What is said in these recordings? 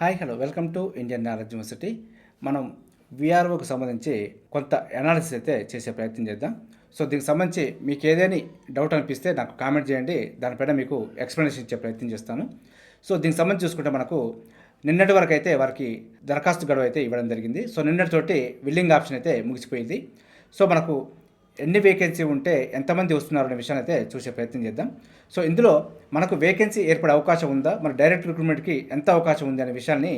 Hi hello welcome to Indian knowledge university మనం విఆర్ఓకి సంబంధించి కొంత అనాలిసిస్ అయితే చేసే ప్రయత్నం చేద్దాం. సో దీనికి సంబంధించి మీకు ఏదైనా డౌట్ అనిపిస్తే నాకు కామెంట్ చేయండి. దానిపైన మీకు ఎక్స్ప్లెనేషన్ ఇచ్చే ప్రయత్నం చేస్తాను. సో దీనికి సంబంధించి చూసుకుంటే మనకు నిన్నటి వరకు అయితే వారికి దరఖాస్తు గడువు అయితే ఇవ్వడం జరిగింది. సో నిన్నటితోటి విల్లింగ్ ఆప్షన్ అయితే ముగిసిపోయింది. సో మనకు ఎన్ని వేకెన్సీ ఉంటే ఎంతమంది వస్తున్నారు అనే విషయాన్ని అయితే చూసే ప్రయత్నం చేద్దాం. సో ఇందులో మనకు వేకెన్సీ ఏర్పడే అవకాశం ఉందా? మన డైరెక్ట్ రిక్రూట్మెంట్కి ఎంత అవకాశం ఉంది అనే విషయాన్ని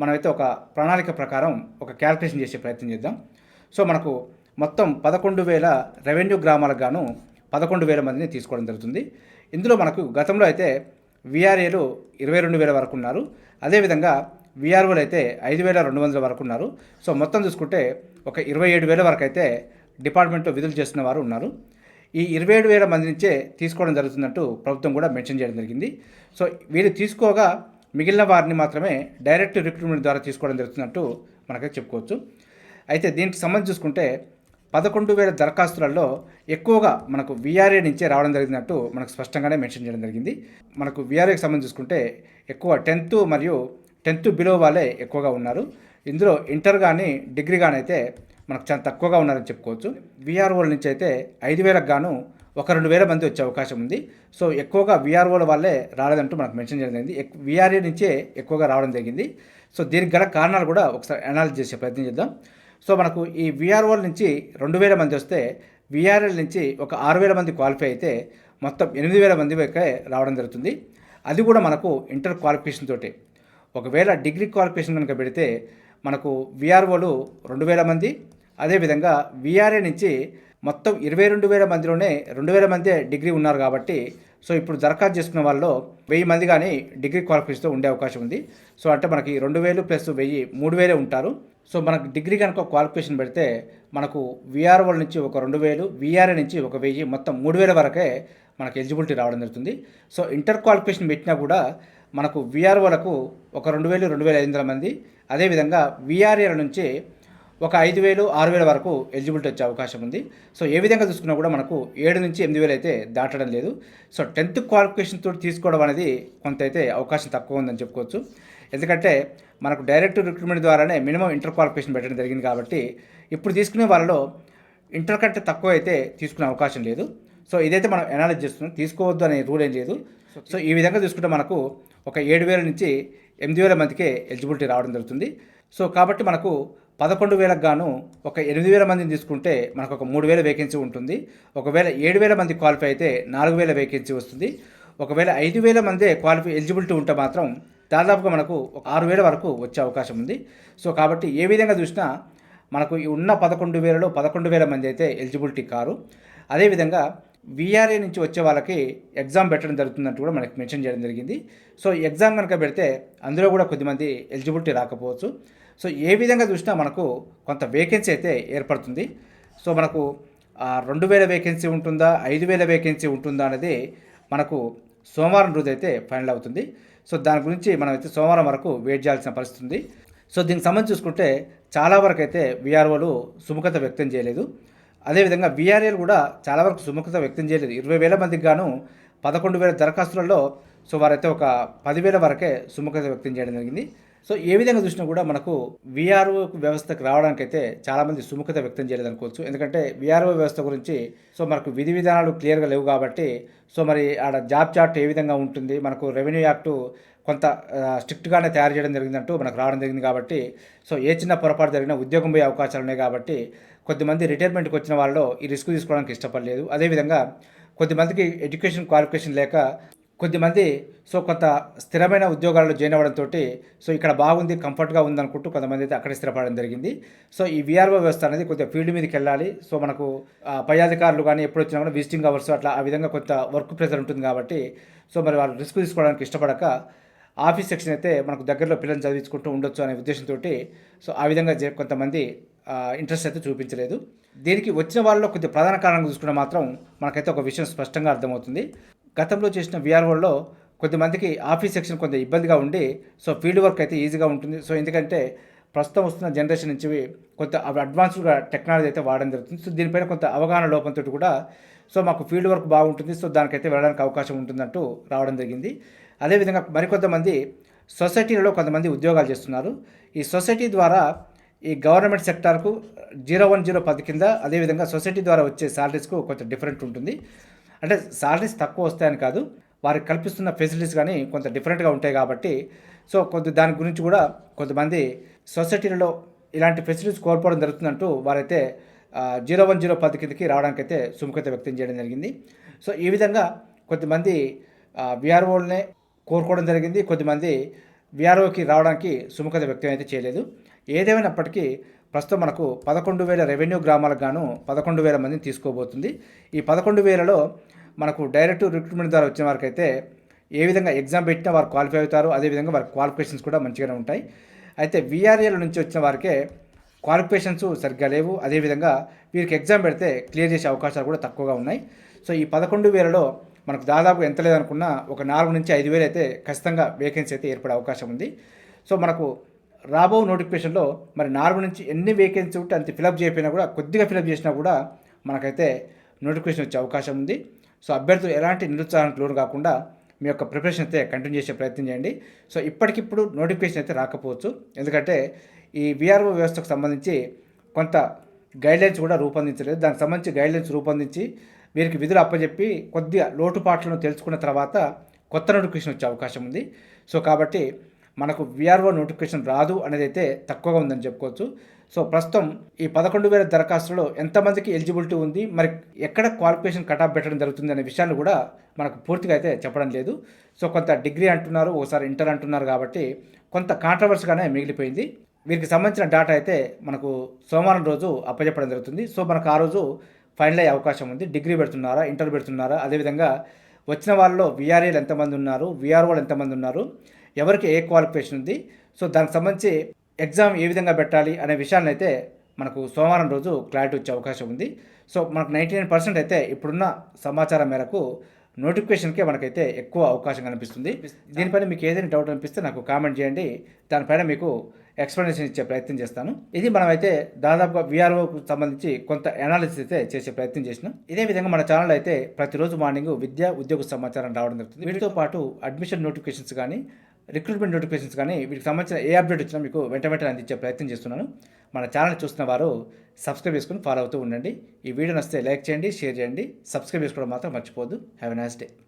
మనమైతే ఒక ప్రణాళిక ప్రకారం ఒక క్యాల్కులేషన్ చేసే ప్రయత్నం చేద్దాం. సో మనకు మొత్తం పదకొండు వేల రెవెన్యూ గ్రామాలకు గాను పదకొండు వేల మందిని తీసుకోవడం జరుగుతుంది. ఇందులో మనకు గతంలో అయితే విఆర్ఏలు ఇరవై రెండు వేల వరకు ఉన్నారు. అదేవిధంగా విఆర్ఓలు అయితే ఐదు వేల రెండు వందల వరకు ఉన్నారు. సో మొత్తం చూసుకుంటే ఒక ఇరవై ఏడు వేల వరకు అయితే డిపార్ట్మెంట్లో విధులు చేస్తున్న వారు ఉన్నారు. ఈ ఇరవై ఏడు వేల మంది నుంచే తీసుకోవడం జరుగుతున్నట్టు ప్రభుత్వం కూడా మెన్షన్ చేయడం జరిగింది. సో వీరు తీసుకోగా మిగిలిన వారిని మాత్రమే డైరెక్ట్ రిక్రూట్మెంట్ ద్వారా తీసుకోవడం జరుగుతున్నట్టు మనకైతే చెప్పుకోవచ్చు. అయితే దీనికి సంబంధించి చూసుకుంటే పదకొండు వేల దరఖాస్తులలో ఎక్కువగా మనకు విఆర్ఏ నుంచే రావడం జరిగినట్టు మనకు స్పష్టంగానే మెన్షన్ చేయడం జరిగింది. మనకు విఆర్ఏకి సంబంధించి చూసుకుంటే ఎక్కువ టెన్త్ మరియు టెన్త్ బిలో వాళ్ళే ఎక్కువగా ఉన్నారు. ఇందులో ఇంటర్ కానీ డిగ్రీ కానీ అయితే మనకు చాలా తక్కువగా ఉన్నారని చెప్పుకోవచ్చు. విఆర్ఓల నుంచి అయితే ఐదు వేలకు గాను ఒక రెండు వేల మంది వచ్చే అవకాశం ఉంది. సో ఎక్కువగా విఆర్ఓల వాళ్ళే రాలేదంటూ మనకు మెన్షన్ చేయడం జరిగింది. విఆర్ఏ నుంచే ఎక్కువగా రావడం జరిగింది. సో దీనికి గల కారణాలు కూడా ఒకసారి అనాలిజ్ చేసే ప్రయత్నం చేద్దాం. సో మనకు ఈ విఆర్ఓల నుంచి రెండు వేల మంది వస్తే విఆర్ఎల్ నుంచి ఒక ఆరు వేల మంది క్వాలిఫై అయితే మొత్తం ఎనిమిది వేల మంది వరకే రావడం జరుగుతుంది. అది కూడా మనకు ఇంటర్ క్వాలిఫికేషన్ తోటి. ఒకవేళ డిగ్రీ క్వాలిఫికేషన్ కనుక పెడితే మనకు విఆర్ఓలు రెండు వేల మంది అదేవిధంగా విఆర్ఏ నుంచి మొత్తం ఇరవై రెండు వేల మందిలోనే రెండు వేల మంది డిగ్రీ ఉన్నారు కాబట్టి సో ఇప్పుడు దరఖాస్తు చేసుకున్న వాళ్ళలో వెయ్యి మంది కానీ డిగ్రీ క్వాలిఫికేషన్తో ఉండే అవకాశం ఉంది. సో అంటే మనకి రెండు వేలు ప్లస్ వెయ్యి మూడు వేలే ఉంటారు. సో మనకు డిగ్రీ కనుక క్వాలిఫికేషన్ పెడితే మనకు విఆర్ఓల నుంచి ఒక రెండు వేలు విఆర్ఏ నుంచి ఒక వెయ్యి మొత్తం మూడు వేల వరకే మనకు ఎలిజిబిలిటీ రావడం జరుగుతుంది. సో ఇంటర్ క్వాలిఫికేషన్ పెట్టినా కూడా మనకు విఆర్ఓలకు ఒక రెండు వేలు రెండు వేల ఐదు వందల మంది. అదేవిధంగా విఆర్ఏల నుంచి ఒక ఐదు వేలు ఆరు వేల వరకు ఎలిజిబిలిటీ వచ్చే అవకాశం ఉంది. సో ఏ విధంగా చూసుకున్నా కూడా మనకు ఏడు నుంచి ఎనిమిది వేలు అయితే దాటడం లేదు. సో టెన్త్ క్వాలిఫికేషన్ తోటి తీసుకోవడం అనేది కొంత అయితే అవకాశం తక్కువ ఉందని చెప్పుకోవచ్చు. ఎందుకంటే మనకు డైరెక్ట్ రిక్రూట్మెంట్ ద్వారానే మినిమం ఇంటర్ క్వాలిఫికేషన్ పెట్టడం జరిగింది కాబట్టి ఇప్పుడు తీసుకునే వాళ్ళలో ఇంటర్ కంటే తక్కువ అయితే తీసుకునే అవకాశం లేదు. సో ఇదైతే మనం అనాలిజ్ చేస్తున్నాం. తీసుకోవద్దు అనే రూల్ ఏం లేదు. సో ఈ విధంగా చూసుకుంటే మనకు ఒక ఏడు వేల నుంచి ఎనిమిది వేల మందికే ఎలిజిబిలిటీ రావడం జరుగుతుంది. సో కాబట్టి మనకు పదకొండు వేలకు గాను ఒక ఎనిమిది వేల మందిని తీసుకుంటే మనకు ఒక మూడు వేల వేకెన్సీ ఉంటుంది. ఒకవేళ ఏడు వేల మంది క్వాలిఫై అయితే నాలుగు వేల వేకెన్సీ వస్తుంది. ఒకవేళ ఐదు వేల మందే క్వాలిఫై ఎలిజిబిలిటీ ఉంటే మాత్రం దాదాపుగా మనకు ఒక ఆరు వేల వరకు వచ్చే అవకాశం ఉంది. సో కాబట్టి ఏ విధంగా చూసినా మనకు ఉన్న పదకొండు వేలలో పదకొండు వేల మంది అయితే ఎలిజిబిలిటీ కారు. అదేవిధంగా విఆర్ఏ నుంచి వచ్చే వాళ్ళకి ఎగ్జామ్ పెట్టడం జరుగుతుందంటూ కూడా మనకి మెన్షన్ చేయడం జరిగింది. సో ఎగ్జామ్ కనుక పెడితే అందులో కూడా కొద్దిమంది ఎలిజిబిలిటీ రాకపోవచ్చు. సో ఏ విధంగా చూసినా మనకు కొంత వేకెన్సీ అయితే ఏర్పడుతుంది. సో మనకు రెండు వేల వేకెన్సీ ఉంటుందా ఐదు వేల వేకెన్సీ ఉంటుందా అనేది మనకు సోమవారం రోజు అయితే ఫైనల్ అవుతుంది. సో దాని గురించి మనం అయితే సోమవారం వరకు వెయిట్ చేయాల్సిన పరిస్థితి ఉంది. సో దీనికి సంబంధించి చూసుకుంటే చాలా వరకు అయితే విఆర్ఓలు సుముఖత వ్యక్తం చేయలేదు. అదేవిధంగా విఆర్ఏలు కూడా చాలా వరకు సుముఖత వ్యక్తం చేయలేదు. ఇరవై వేల మందికి గాను పదకొండు వేల దరఖాస్తులలో సో వారైతే ఒక పదివేల వరకే సుముఖత వ్యక్తం చేయడం జరిగింది. సో ఏ విధంగా చూసినా కూడా మనకు విఆర్ఓ వ్యవస్థకు రావడానికైతే చాలామంది సుముఖత వ్యక్తం చేయలేదు అనుకోవచ్చు. ఎందుకంటే విఆర్ఓ వ్యవస్థ గురించి సో మనకు విధి విధానాలు క్లియర్గా లేవు కాబట్టి సో మరి ఆడ జాబ్ చార్ట్ ఏ విధంగా ఉంటుంది మనకు రెవెన్యూ యాక్టు కొంత స్ట్రిక్ట్గానే తయారు చేయడం జరిగిందంటూ మనకు రావడం జరిగింది కాబట్టి సో ఏ చిన్న పొరపాటు జరిగినా ఉద్యోగం పోయే అవకాశాలు ఉన్నాయి కాబట్టి కొద్దిమంది రిటైర్మెంట్కి వచ్చిన వాళ్ళు ఈ రిస్క్ తీసుకోవడానికి ఇష్టపడలేదు. అదేవిధంగా కొద్దిమందికి ఎడ్యుకేషన్ క్వాలిఫికేషన్ లేక కొద్దిమంది సో కొంత స్థిరమైన ఉద్యోగాల్లో జాయిన్ అవ్వడంతో సో ఇక్కడ బాగుంది కంఫర్ట్గా ఉంది అనుకుంటూ కొంతమంది అయితే అక్కడ స్థిరపడడం జరిగింది. సో ఈ విఆర్ఓ వ్యవస్థ అనేది కొద్దిగా ఫీల్డ్ మీదకి వెళ్ళాలి. సో మనకు పై అధికారులు కానీ ఎప్పుడు వచ్చినా కూడా విజిటింగ్ అవర్స్ అట్లా ఆ విధంగా కొంత వర్క్ ప్రెషర్ ఉంటుంది కాబట్టి సో మరి వాళ్ళు రిస్క్ తీసుకోవడానికి ఇష్టపడక ఆఫీస్ సెక్షన్ అయితే మనకు దగ్గరలో పిల్లల్ని చదివించుకుంటూ ఉండొచ్చు అనే ఉద్దేశంతో సో ఆ విధంగా కొంతమంది ఇంట్రెస్ట్ అయితే చూపించలేదు. దీనికి వచ్చిన వాళ్ళలో కొద్ది ప్రధాన కారణం చూసుకుంటే మాత్రం మనకైతే ఒక విషయం స్పష్టంగా అర్థమవుతుంది. గతంలో చేసిన విఆర్ఓల్లో కొద్దిమందికి ఆఫీస్ సెక్షన్ కొంత ఇబ్బందిగా ఉండి సో ఫీల్డ్ వర్క్ అయితే ఈజీగా ఉంటుంది. సో ఎందుకంటే ప్రస్తుతం వస్తున్న జనరేషన్ నుంచి కొంత అడ్వాన్స్డ్గా టెక్నాలజీ అయితే వాడడం జరుగుతుంది. సో దీనిపైన కొంత అవగాహన లోపంతో కూడా సో మాకు ఫీల్డ్ వర్క్ బాగుంటుంది. సో దానికైతే వెళ్ళడానికి అవకాశం ఉంటుందంటూ రావడం జరిగింది. అదేవిధంగా మరికొంతమంది సొసైటీలలో కొంతమంది ఉద్యోగాలు చేస్తున్నారు. ఈ సొసైటీ ద్వారా ఈ గవర్నమెంట్ సెక్టార్కు జీరో వన్ జీరో పది కింద అదేవిధంగా సొసైటీ ద్వారా వచ్చే శాలరీస్కు కొంచెం డిఫరెంట్ ఉంటుంది. అంటే శాలరీస్ తక్కువ వస్తాయని కాదు వారికి కల్పిస్తున్న ఫెసిలిటీస్ కానీ కొంత డిఫరెంట్గా ఉంటాయి కాబట్టి సో కొంత దాని గురించి కూడా కొంతమంది సొసైటీలలో ఇలాంటి ఫెసిలిటీస్ కోల్పోవడం జరుగుతుందంటూ వారైతే జీరో వన్ జీరో పది కిందకి రావడానికైతే సుముఖత వ్యక్తం చేయడం జరిగింది. సో ఈ విధంగా కొంతమంది విఆర్ఓలనే కోరుకోవడం జరిగింది. కొద్దిమంది విఆర్ఓకి రావడానికి సుముఖత వ్యక్తం అయితే చేయలేదు. ఏదేమైనప్పటికీ ప్రస్తుతం మనకు పదకొండు వేల రెవెన్యూ గ్రామాలకు గాను పదకొండు వేల మందిని తీసుకోబోతుంది. ఈ పదకొండు వేలలో మనకు డైరెక్ట్ రిక్రూట్మెంట్ ద్వారా వచ్చిన వారికి అయితే ఏ విధంగా ఎగ్జామ్ పెట్టినా వారు క్వాలిఫై అవుతారు అదేవిధంగా వారి క్వాలిఫికేషన్స్ కూడా మంచిగానే ఉంటాయి. అయితే విఆర్ఏల నుంచి వచ్చిన వారికే క్వాలిఫికేషన్స్ సరిగ్గా లేవు. అదేవిధంగా వీరికి ఎగ్జామ్ పెడితే క్లియర్ చేసే అవకాశాలు కూడా తక్కువగా ఉన్నాయి. సో ఈ పదకొండు వేలలో మనకు దాదాపు ఎంత లేదనుకున్నా ఒక నాలుగు నుంచి ఐదు వేలు అయితే ఖచ్చితంగా వేకెన్సీ అయితే ఏర్పడే అవకాశం ఉంది. సో మనకు రాబో నోటిఫికేషన్లో మరి నాలుగు నుంచి ఎన్ని వేకెన్సీ ఉంటే అంత ఫిలప్ చేయకపోయినా కూడా కొద్దిగా ఫిలప్ చేసినా కూడా మనకైతే నోటిఫికేషన్ వచ్చే అవకాశం ఉంది. సో అభ్యర్థులు ఎలాంటి నిరుత్సాహానికి లోను కాకుండా మీ యొక్క ప్రిపరేషన్ అయితే కంటిన్యూ చేసే ప్రయత్నం చేయండి. సో ఇప్పటికిప్పుడు నోటిఫికేషన్ అయితే రాకపోవచ్చు. ఎందుకంటే ఈ విఆర్ఓ వ్యవస్థకు సంబంధించి కొంత గైడ్లైన్స్ కూడా రూపొందించలేదు. దానికి సంబంధించి గైడ్లైన్స్ రూపొందించి వీరికి విధులు అప్పచెప్పి కొద్దిగా లోటుపాట్లను తెలుసుకున్న తర్వాత కొత్త నోటిఫికేషన్ వచ్చే అవకాశం ఉంది. సో కాబట్టి మనకు విఆర్ఓ నోటిఫికేషన్ రాదు అనేది అయితే తక్కువగా ఉందని చెప్పుకోవచ్చు. సో ప్రస్తుతం ఈ పదకొండు వేల దరఖాస్తులో ఎంతమందికి ఎలిజిబిలిటీ ఉంది? మరి ఎక్కడ క్వాలిఫికేషన్ కటాఫ్ పెట్టడం జరుగుతుంది అనే విషయాన్ని కూడా మనకు పూర్తిగా అయితే చెప్పడం లేదు. సో కొంత డిగ్రీ అంటున్నారు ఒకసారి ఇంటర్ అంటున్నారు కాబట్టి కొంత కాంట్రవర్సీగానే మిగిలిపోయింది. వీరికి సంబంధించిన డేటా అయితే మనకు సోమవారం రోజు అప్పచెప్పడం జరుగుతుంది. సో మనకు ఆ రోజు ఫైనల్ అయ్యే అవకాశం ఉంది. డిగ్రీ పెడుతున్నారా ఇంటర్ పెడుతున్నారా అదేవిధంగా వచ్చిన వాళ్ళలో విఆర్ఏలు ఎంతమంది ఉన్నారు? విఆర్ఓలు ఎంతమంది ఉన్నారు? ఎవరికి ఏ క్వాలిఫికేషన్ ఉంది? సో దానికి సంబంధించి ఎగ్జామ్ ఏ విధంగా పెట్టాలి అనే విషయాలను అయితే మనకు సోమవారం రోజు క్లారిటీ వచ్చే అవకాశం ఉంది. సో మనకు నైంటీ నైన్ పర్సెంట్ అయితే ఇప్పుడున్న సమాచారం మేరకు నోటిఫికేషన్కే మనకైతే ఎక్కువ అవకాశం కనిపిస్తుంది. దీనిపైన మీకు ఏదైనా డౌట్ అనిపిస్తే నాకు కామెంట్ చేయండి. దానిపైన మీకు ఎక్స్ప్లెనేషన్ ఇచ్చే ప్రయత్నం చేస్తాను. ఇది మనమైతే దాదాపుగా విఆర్ఓకు సంబంధించి కొంత అనాలిసిస్ అయితే చేసే ప్రయత్నం చేసినాం. ఇదే విధంగా మన ఛానల్ అయితే ప్రతిరోజు మార్నింగ్ విద్య ఉద్యోగ సమాచారం రావడం జరుగుతుంది. వీటితో పాటు అడ్మిషన్ నోటిఫికేషన్స్ కానీ రిక్రూట్మెంట్ నోటిఫికేషన్స్ కానీ వీటికి సంబంధించిన ఏ అప్డేట్ వచ్చినా మీకు వెంట వెంటనే అందించే ప్రయత్నం చేస్తున్నాను. మన ఛానల్ చూస్తున్న వారు సబ్స్క్రైబ్ చేసుకుని ఫాలో అవుతూ ఉండండి. ఈ వీడియో నచ్చితే లైక్ చేయండి షేర్ చేయండి. సబ్స్క్రైబ్ చేసుకోవడం మాత్రం మర్చిపోదు హ్యావ్ ఎ నైస్ డే